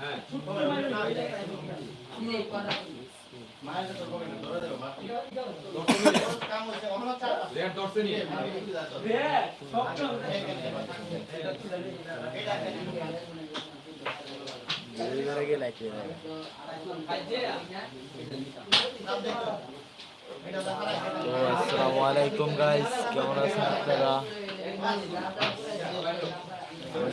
হ্যাঁ। তো আসসালামু আলাইকুম গাইস কেমন আছেন আপনারা?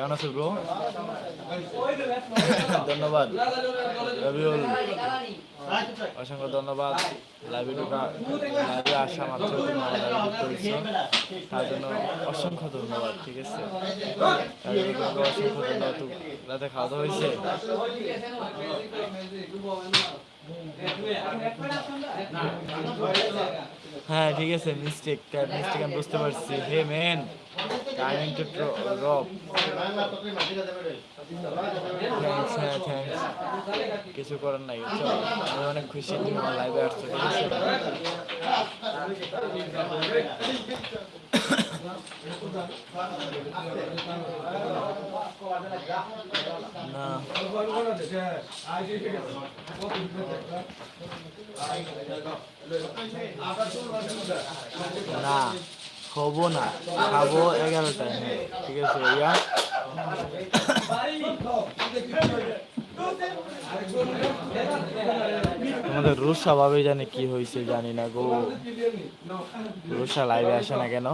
কেমন আছো ব্রো ধন্যবাদ। রবিউল, অসংখ্য ধন্যবাদ। লাইভে ঢোকা, লাইভে আসা মাত্র তার জন্য অসংখ্য ধন্যবাদ, ঠিক আছে? অসংখ্য ধন্যবাদ। রাতে খাওয়া দাওয়া হয়েছে? হ্যাঁ ঠিক আছে মিস্টেক মিস্টেক আমি বুঝতে পারছি। হে মেন টাইমিং টু রব থ্যাংকস হ্যাঁ থ্যাংকস কিছু করার নাই আমি অনেক খুশি, তুমি আমার লাইভে আসছো, ঠিক আছে? না না খাব না খাব এগারোটায় হ্যাঁ ঠিক আছে ইয়া তোমাদের রুষা ভাবে জানি কি হয়েছে জানি না গো। রুষা লাইভে আসে না কেন?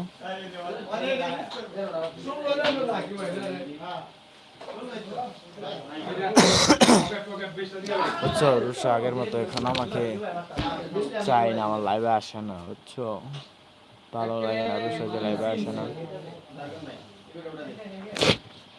বুঝছ রুষা আগের মতো এখন আমাকে চাই না, আমার লাইভে আসে না, বুঝছ? ভালো লাগে না রুষা যে লাইভে আসে না।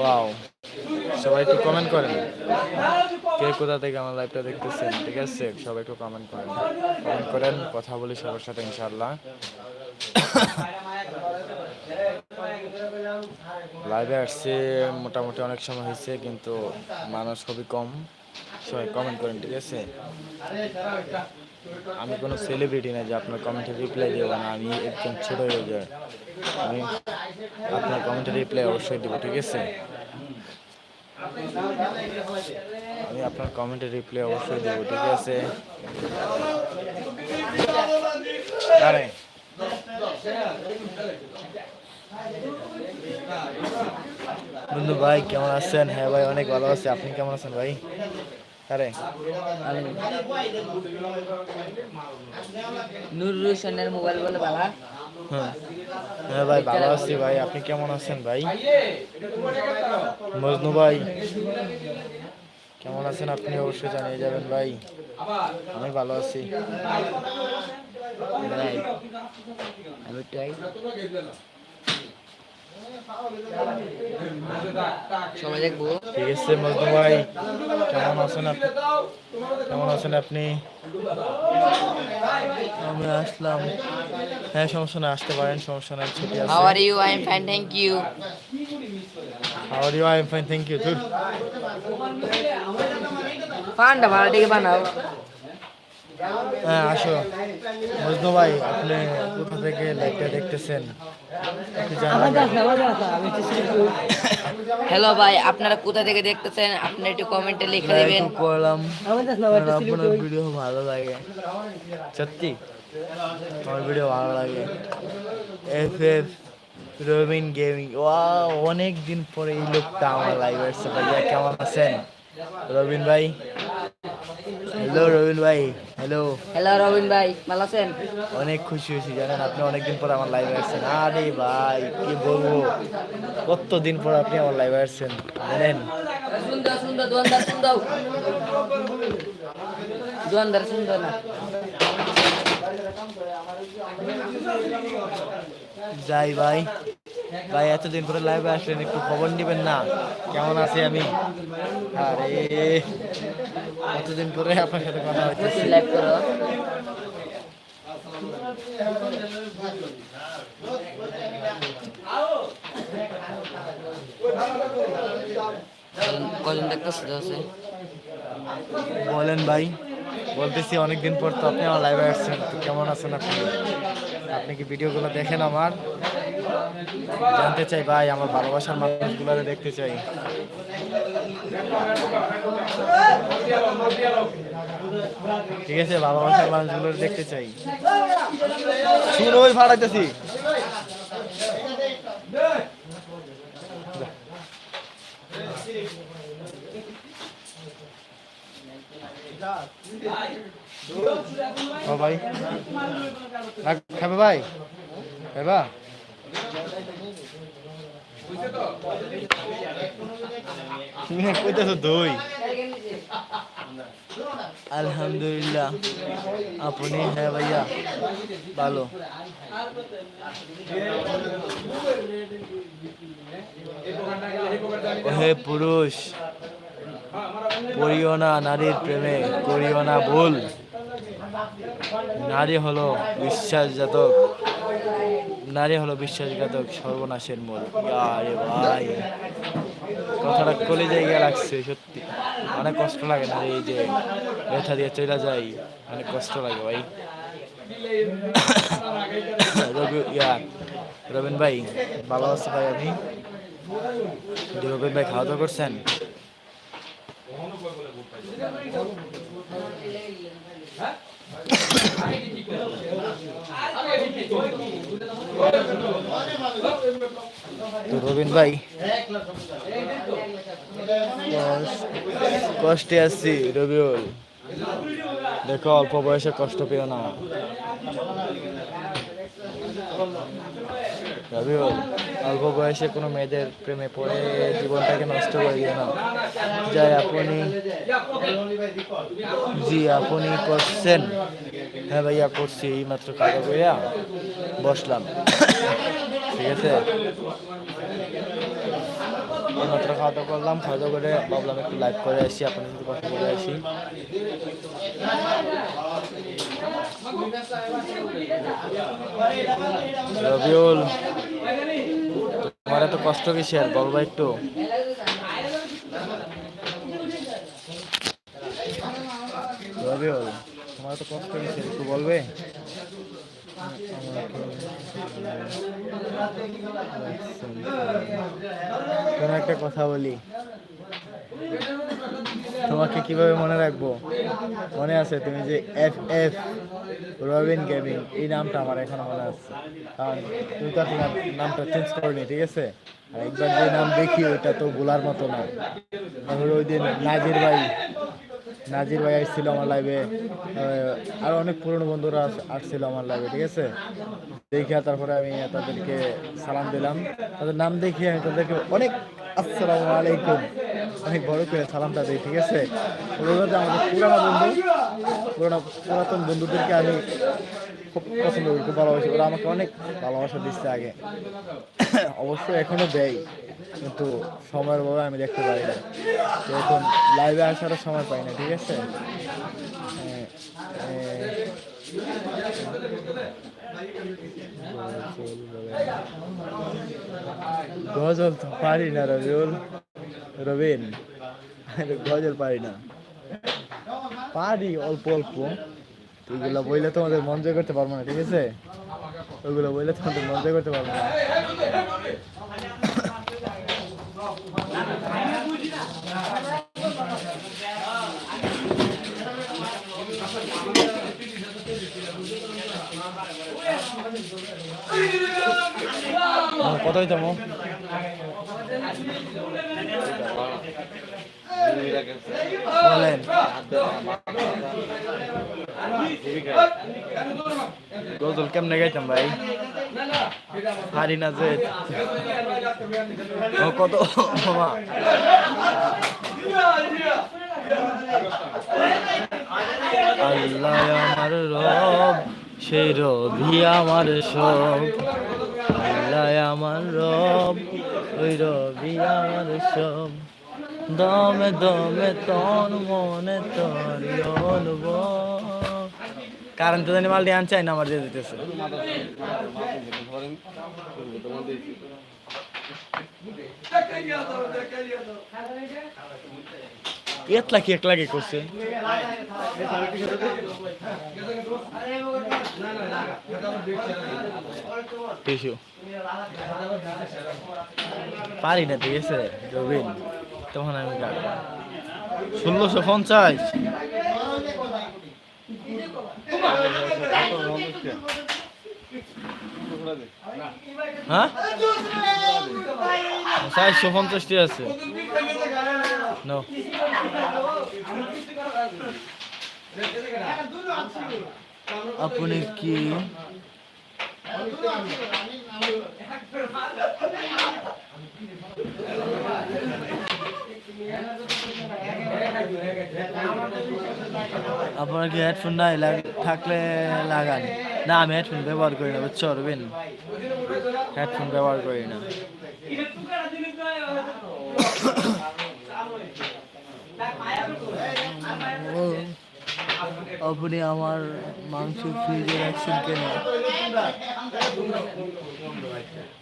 ওয়াও সবাই একটু কমেন্ট করেন। কে কোথা থেকে আমার লাইভটা দেখতেছেন? ঠিক আছে, সবাই একটু কমেন্ট করেন। কমেন্ট করেন, কথা বলি সবার সাথে, ইনশাআল্লাহ। লাইভে আসছে, মোটামুটি অনেক সময় হয়েছে, কিন্তু মানুষ খুবই কম। সবাই কমেন্ট করেন, ঠিক আছে? আমি কোনো সেলিব্রিটি না যে আপনার কমেন্টে রিপ্লাই দেবো না, আমি একদম ছোট হয়ে যায় আমি আপনার কমেন্টে রিপ্লাই অবশ্যই দেবো, ঠিক আছে? আমি আপনার কমেন্টে রিপ্লাই অবশ্যই দেবো, ঠিক আছে? বন্ধু ভাই, কেমন আছেন? হ্যাঁ ভাই, অনেক ভালো আছে। আপনি কেমন আছেন ভাই? আরে। নুর রোশনের মোবাইল বলে বালা হ্যাঁ। হ্যাঁ ভাই ভালো আছি ভাই। আপনি কেমন আছেন ভাই? মজনু ভাই কেমন আছেন আপনি? অবশ্যই জানিয়ে যাবেন ভাই। আমি ভালো আছি। ভাই আমি সবাই দেখব ঠিক আছে মজনু ভাই কেমন আছেন আপনি? কেমন আছেন আপনি? আমি আসলাম। হ্যাঁ সমস্যা না আসতে পারেন সমস্যা নাই ছুটি আছে। How are you I am fine thank you how are you I am fine thank you পান্ডা ভাড়া ডেকে বানাও। হ্যাঁ আসো। মজনু ভাই আপনি কোথা থেকে লাইভটা দেখতেছেন? হ্যালো ভাই আপনারা কোথা থেকে দেখতেছেন? আপনি একটু কমেন্টে লিখে দেবেন। করলাম আপনার ভিডিও ভালো লাগে। সত্যি? আমার ভিডিও ভালো লাগে। এফ এফ রবিন গেমিং ওয়া অনেক দিন পরে এই লোকটা আমার লাইভ আসছে। ভাইয়া কেমন আছেন? রবিন ভাই? হ্যালো রবিন ভাই। হ্যালো হ্যালো রবিন ভাই ভালো আছেন? অনেক খুশি হয়েছি জানেন আপনি অনেকদিন পর আমার লাইভে আসছেন। আরে ভাই কি বলব? কতদিন পর আপনি আমার লাইভে আসছেন জানেন? সুন্দর সুন্দর দোয়ানদার সুন্দর। দোয়ানদার সুন্দর না? যাই ভাই। ভাই এতদিন পরে লাইভে আসলেন একটু খবর নিবেন না। কেমন আছি আমি? আরে এতদিন পরে আপনার সাথে কথা হইতেছে। লাইভ করো কজন আছে বলেন ভাই বলতেছি অনেকদিন পর তো আপনি আমার লাইভে আসছেন কেমন আছেন আপনি? আপনি কি ভিডিওগুলো দেখেন আমার? জানতে চাই ভাই, আমার ভালোবাসার মানুষগুলো দেখতে চাই। ঠিক আছে, ভালোবাসার মানুষগুলো দেখতে চাই। শুনো, ওই ভাড়াইতেছি ও ভাই। খাবে ভাই? খাবা কইতেছ দই? আলহামদুলিল্লাহ। আপনি হ্যাঁ ভাইয়া ভালো। হে পুরুষ পড়িও না নারীর প্রেমে করিও না ভুল। নারী হলো বিশ্বাসঘাতক। নারী হলো বিশ্বাসঘাতক, সর্বনাশের মূল। ভাই। কথাটা কলে জায়গা লাগছে, সত্যি। অনেক কষ্ট লাগে না এই যে ব্যথা দিয়ে চলে যাই অনেক কষ্ট লাগে ভাই। রবি, ইয়া, রবিন ভাই, ভালো আছে ভাই আপনি? রবিন ভাই, খাওয়া দাওয়া করছেন? তো রবিন ভাই, কষ্টে আছি, রবিউল। দেখো, অল্প বয়সে কষ্ট পেও না। রবিউল, অল্প বয়সে কোনো মেয়েদের প্রেমে পড়ে, জীবনটাকে নষ্ট করে দিও না। যাই, আপনি জি, আপনি করছেন। হ্যাঁ ভাইয়া, করছি, এই মাত্র কাজা কইরা বসলাম। ঠিক আছে? মাত্র খাওয়া করলাম, খাওয়া করে ভাবলাম একটু লাইভ করে আসি আপনার সাথে কথা বলে আসি। রবিউল তোমার এত কষ্ট কিসের? বলবা একটু। রবিউল এত কষ্ট কিসের একটু বলবে? একটা কথা বলি। তোমাকে কীভাবে মনে রাখব? মনে আছে তুমি যে এফ এফ রবিন গেমিং এই নামটা আমার এখনও মনে আছে। কারণ তুমি তো তোমার নামটা চেঞ্জ করনি, ঠিক আছে? আর একবার যে নাম দেখি, ওইটা তো ভোলার মতো না। তারপরে ওই দিন নাজির ভাই নাজির ভাই আসছিল আমার লাইভে আর অনেক পুরনো বন্ধুরা আসছিল আমার লাইভে ঠিক আছে? দেখে তারপরে আমি তাদেরকে সালাম দিলাম। তাদের নাম দেখিয়ে আমি তাদেরকে অনেক আসসালামু আলাইকুম, অনেক বড় করে সালামটা দিই, ঠিক আছে? আমাদের পুরানো বন্ধু, পুরানো পুরাতন বন্ধুদেরকে আমি খুব পছন্দ করি, খুব ভালোবাসি। ওরা আমাকে অনেক ভালোবাসা দিচ্ছে আগে। অবশ্য এখনও দেয়। কিন্তু সময়ের অভাবে আমি দেখতে পারি না। তো এখন লাইভে আসারও সময় পাই না, ঠিক আছে? গজল তো পারি না, রবিউল। রবিন গজল পারি না। পারি অল্প অল্প। ওইগুলো বইলে তোমাদের মন জয় করতে পারব না, ঠিক আছে? ওইগুলো বইলে তোমাদের মন জয় করতে পারব না। কত হইতাম বলেন। গজল কেমনে গাইতাম ভাই? হারি না যে কত মামা আল্লাহ আমার রব, সেই রবি আমার সব আল্লাহ আমার রব, ওই রবি আমার সব। দমে দমে তন মনে অলব কারণ তো জানি মালটি আনচাই না আমার দিয়ে দিতেছে। একলা কি একলা কি করছে? টিসু। পারি না ঠিক আছে রবিন। তখন আমি কাটবো ষোলোশো পঞ্চাশ। হ্যাঁ? চারশো পঞ্চাশটি আছে. আপনি কি আপনার কি হেডফোন নাই? থাকলে লাগান। না, আমি হেডফোন ব্যবহার করি না, বুঝছ, রবিন? হেডফোন ব্যবহার করি না। আপনি আমার মাংস ফ্রিজে রাখছেন কেন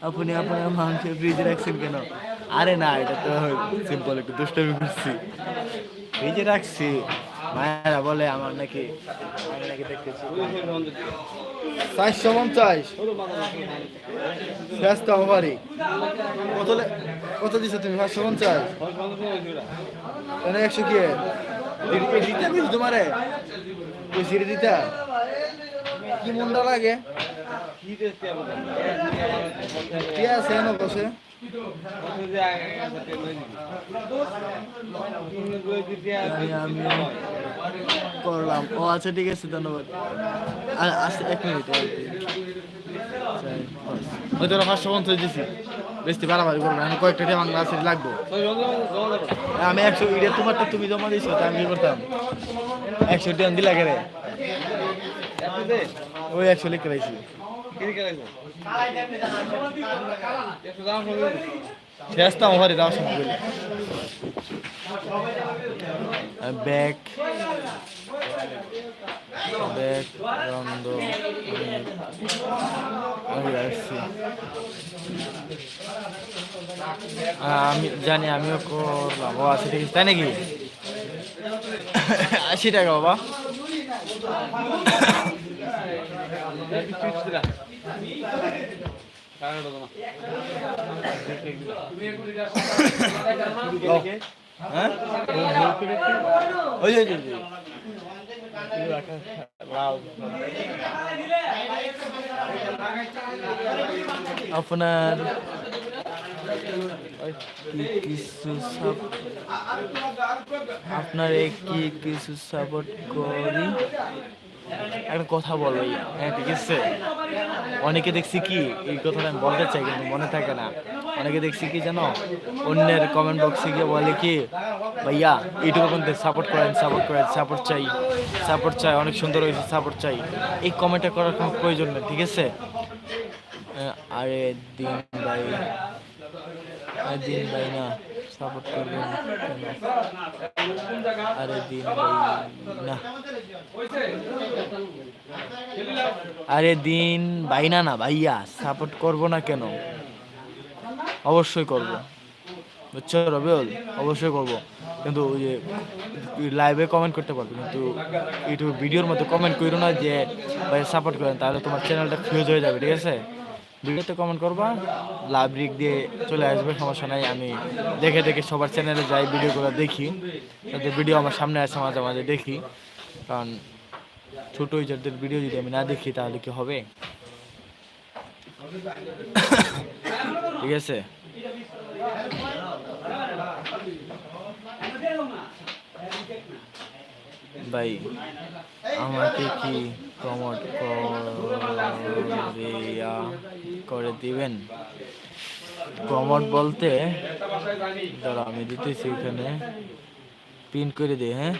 আপনি আপনার মাংস ফ্রিজে রাখছেন কেন আরে না, এটা তো সিম্পল একটু দুষ্টমি করছি। ফ্রিজে রাখছি। মায়েরা বলে আমার নাকি চারশো পঞ্চাশ। ব্যস্ত কত কত তুমি? পাঁচশো পঞ্চাশ? একশো কি? দিতে তোমারে? কইছি দিতা? কি মনটা লাগে? কি আছে বসে? করলাম। ও আচ্ছা ঠিক আছে, ধন্যবাদ। আচ্ছা এক মিনিট কয়েকটা লাগবো। আমি একশো তোমারটা তুমি জমা দিছো, তা আমি করতাম? একশো টাকা দিলা ওই একশো লিখে রাখছি। ব্যাগ। ব্যাগ রন্দ আমি জানি আমিও করলাম। ও আচ্ছা ঠিক আছে তাই নাকি? আশি টাকা বাবা। আপনার আপনার কি কিছু সাপোর্ট করি? একটা কথা বলো। হ্যাঁ ঠিক আছে। অনেকে দেখছি কি, এই কথাটা আমি বলতে চাই, কিন্তু মনে থাকে না। অনেকে দেখছি কি জানো, অন্যের কমেন্ট বক্সে গিয়ে বলে কি, ভাইয়া, এইটুকু কিন্তু সাপোর্ট করেন সাপোর্ট করেন সাপোর্ট চাই সাপোর্ট চাই, অনেক সুন্দর হয়েছে সাপোর্ট চাই। এই কমেন্টটা করার কোনো প্রয়োজন নেই, ঠিক আছে? আরে দিন ভাই দিন ভাই না। সাপোর্ট করবেন আরে দিন না। আরে দিন না, ভাইয়া, সাপোর্ট করব না কেন? অবশ্যই করব। বুঝছ রবিউল? অবশ্যই করব। কিন্তু ওই যে লাইভে কমেন্ট করতে পারবে, কিন্তু ইউটিউব ভিডিওর মধ্যে কমেন্ট করো না যে সাপোর্ট করেন, তাহলে তোমার চ্যানেলটা ফিউজ হয়ে যাবে, ঠিক আছে? ভিডিওতে কমেন্ট করবা? লাভ রিক দিয়ে চলে আসবে, সমস্যা নাই, আমি দেখে দেখে সবার চ্যানেলে যাই, ভিডিওগুলো দেখি। তাদের ভিডিও আমার সামনে আসে মাঝে মাঝে দেখি। কারণ ছোটো ইউজারদের ভিডিও যদি আমি না দেখি, তাহলে কি হবে? ঠিক আছে? ভাই, আমাকে কি প্রমোট করে দিবেন? প্রমোট বলতে দাঁড়া আমি দিতেছি এখানে পিন করে দিই হ্যাঁ?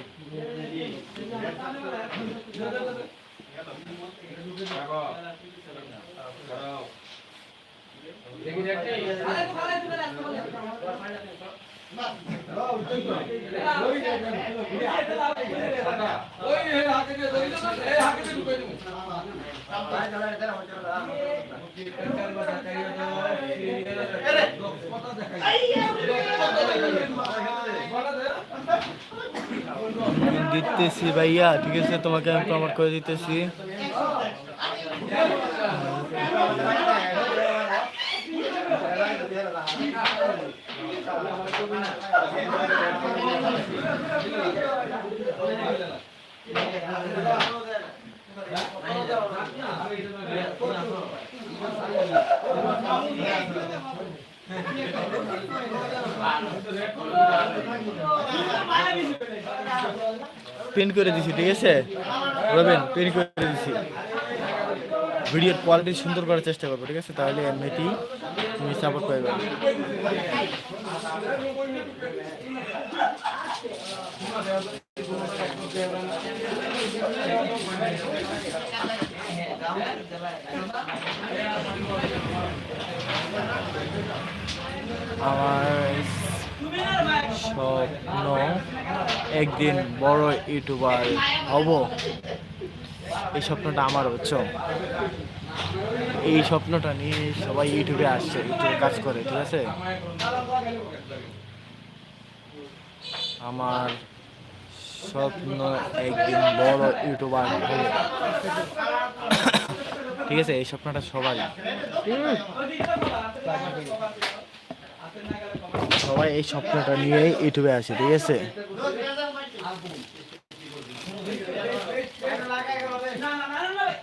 দিতেছি ভাইয়া ঠিক আছে তোমাকে আমি প্রমোট করে দিতেছি। পিন করে দিছি ঠিক আছে? রবেন পিন করে দিছি। ভিডিওর কোয়ালিটি সুন্দর করার চেষ্টা করব, ঠিক আছে? তাহলে এমনিতেই তুমি সাপোর্ট পাইবে। আমার স্বপ্ন একদিন বড় ইউটিউবার হব। এই স্বপ্নটা আমার হচ্ছে এই স্বপ্নটা নিয়ে সবাই ইউটিউবে আসছে, ইউটিউবে কাজ করে, ঠিক আছে? আমার স্বপ্ন একদিন বড় ইউটিউবার হবে। ঠিক আছে, এই স্বপ্নটা সবাই সবাই এই স্বপ্নটা নিয়ে ইউটিউবে আসে, ঠিক আছে?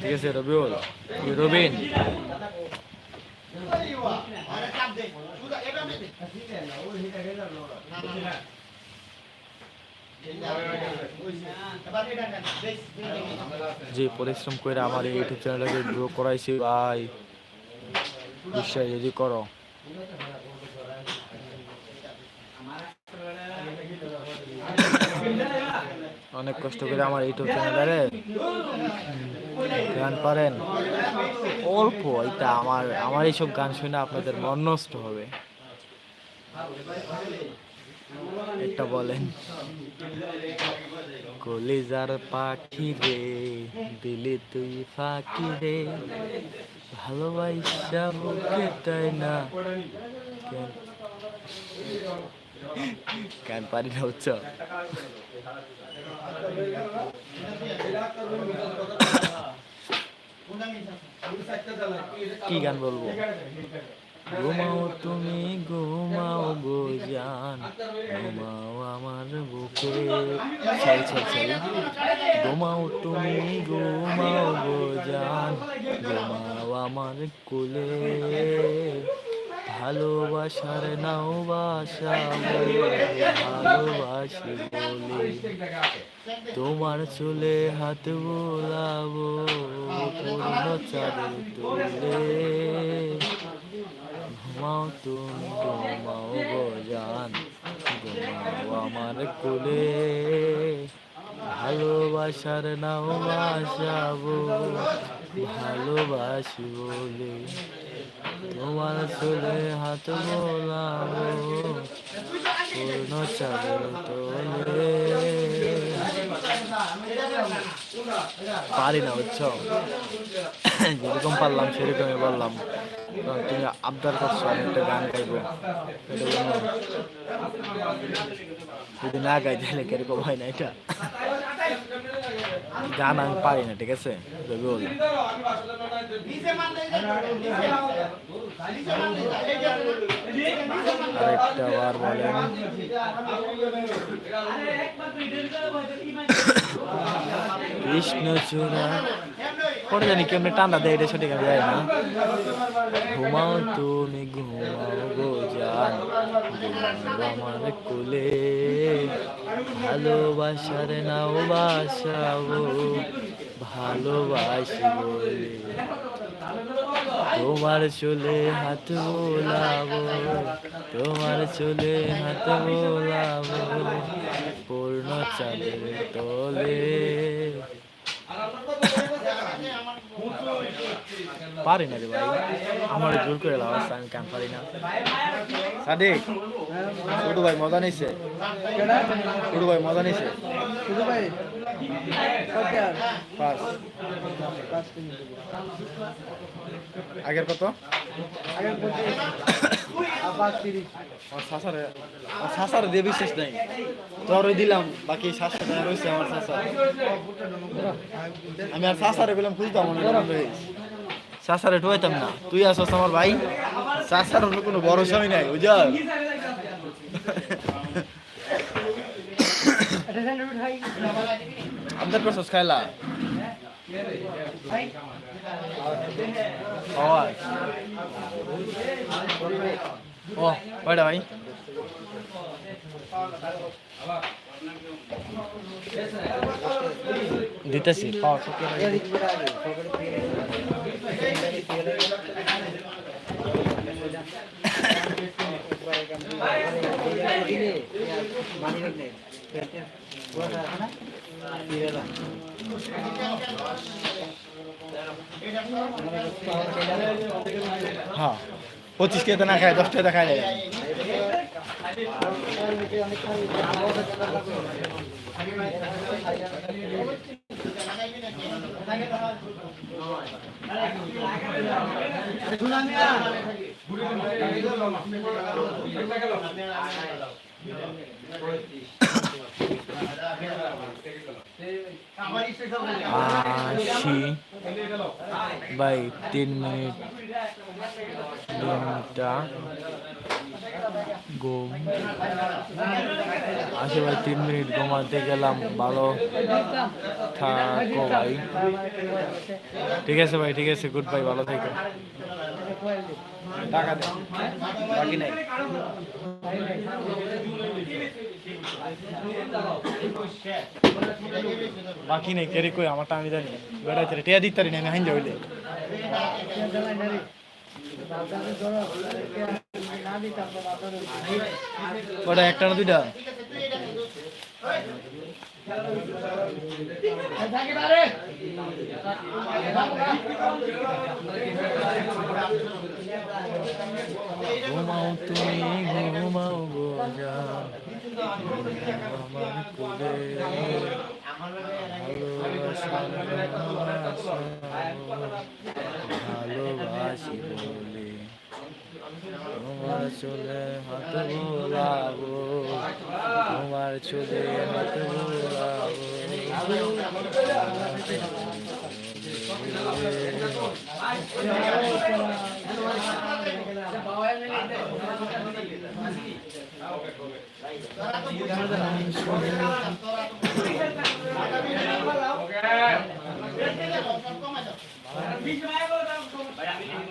ঠিক আছে, রবিউল। রবিন। যে পরিশ্রম করে আমার এই ইউটিউব চ্যানেলটাকে গ্রো করাইছি। ভাই, বিশ্বাস যদি করো। অনেক কষ্ট করে আমার ইউটিউব চ্যানেলে গান পারেন। অল্প, এটা আমার আমার এইসব গান শুনে আপনাদের মন নষ্ট হবে। একটা বলেন। কলিজার পাখি রে, দিলি তুই ফাঁকি রে, ভালোবাসা বুকেটাই না কেন- পারি না উচ্চ কি গান বলব? ঘুমাও তুমি, ঘুমাও গো জান। ঘুমাও আমার বুকে। সরি সরি সরি ঘুমাও তুমি, ঘুমাও গো জান। ঘুমাও আমার কোলে। ভালোবাসার নাও বাসাবো ভালোবাসি বলে। তোমার চুলে হাত বোলাবো, পূর্ণ চাঁদের তোলে। ঘুমাও তুমি, ঘুমাও গো জান, ঘুমাও আমার কোলে। ভালোবাসার নাও বাসাবো ভালোবাসি বলে। চুলে হাত বোলাবো পূর্ণ চাঁদের তোলে। পারি না, বুঝছ? যেরকম পারলাম, সেরকমই বললাম তুমি আবদার করছ, আমি একটা গান গাইবো। যদি না গাই, তাহলে কীরকম হয় না এটা? গান আমি পারি না, ঠিক আছে? রবিউল আরেকটা বার বলেন। কৃষ্ণ চূড়া। পরে জানি কেমনে টান্ডা দেয়, এটা সঠিক আমি জানি না। ঘুমাও তুমি, ঘুমাও গো জান। আমার কোলে। ভালোবাসার নাও বাসাবো, ভালোবাসি বলে। তোমার চলে হাত বোলাবো, তোমার চলে হাত বোলাবো, পূর্ণ চাঁদের তলে। পারি না রে ভাই। আমার জোর করে লাগাচ্ছে আমি কেন পারি না? সাদিক ছোট ভাই মজা নিছে? ছোট ভাই মজা নিছে? শুধু ভাই আগের কত? শাসারে দিয়ে বিশেষ নাই। তোরই দিলাম বাকি শাসা রয়েছে আমার শাসা আমি আর শাসারে বললাম খুঁজতাম মনে হয় শাসারে ঠোয়াইতাম না। তুই আসস আমার ভাই। শাসার অন্য কোনো ভরসাই নাই, বুঝা? এটা স্যান্ডউইচ খাই আমাদের প্রসেস খাইলা ও, কয়টা ভাই? দিতেছি। হ্যাঁ পঁচিশ কে তো না খায় দশ টাকা খায় আশি বাই তিন মিনিট তিনটা ঘুম। আসে ভাই, তিন মিনিট ঘুমাতে গেলাম, ভালো থাকো ভাই। ঠিক আছে ভাই, ঠিক আছে গুড বাই ভালো থেকো। টাকা দে বাকি নাই। বাকি নেই, কেরি কই আমারটা আমি জানি। বেড়াইতে টিয়া দিতে পারি না আমি হাইন যাইলে ওটা একটা না দুইটা? ঘুমাও তুমি ঘুমাও গো যা আমার কোলে ভালোবাসি বলে তোমার চুলে হাত বোলাবো তোমার চুলে হাত বোলাবো Okay.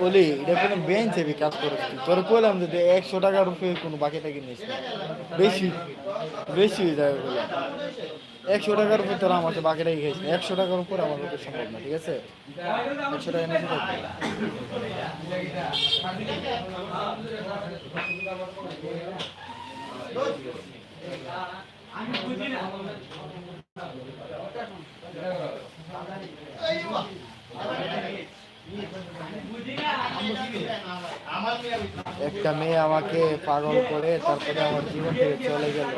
বলি, এটা কোনো বেঞ্চ হেবি কাজ করে তোর কইলাম যে একশো টাকা রুপে কোনো বাকি টাকি নিস বেশি বেশি হয়ে যাবে বললাম একশো টাকার উপরে তোরা আমাকে বাকি টাকি খাইস একশো টাকার উপর আমার পক্ষে সম্ভব না, ঠিক আছে? একশো টাকা নিচে থাকবে একটা মেয়ে আমাকে পাগল করে তারপরে আমার জীবন থেকে চলে গেল।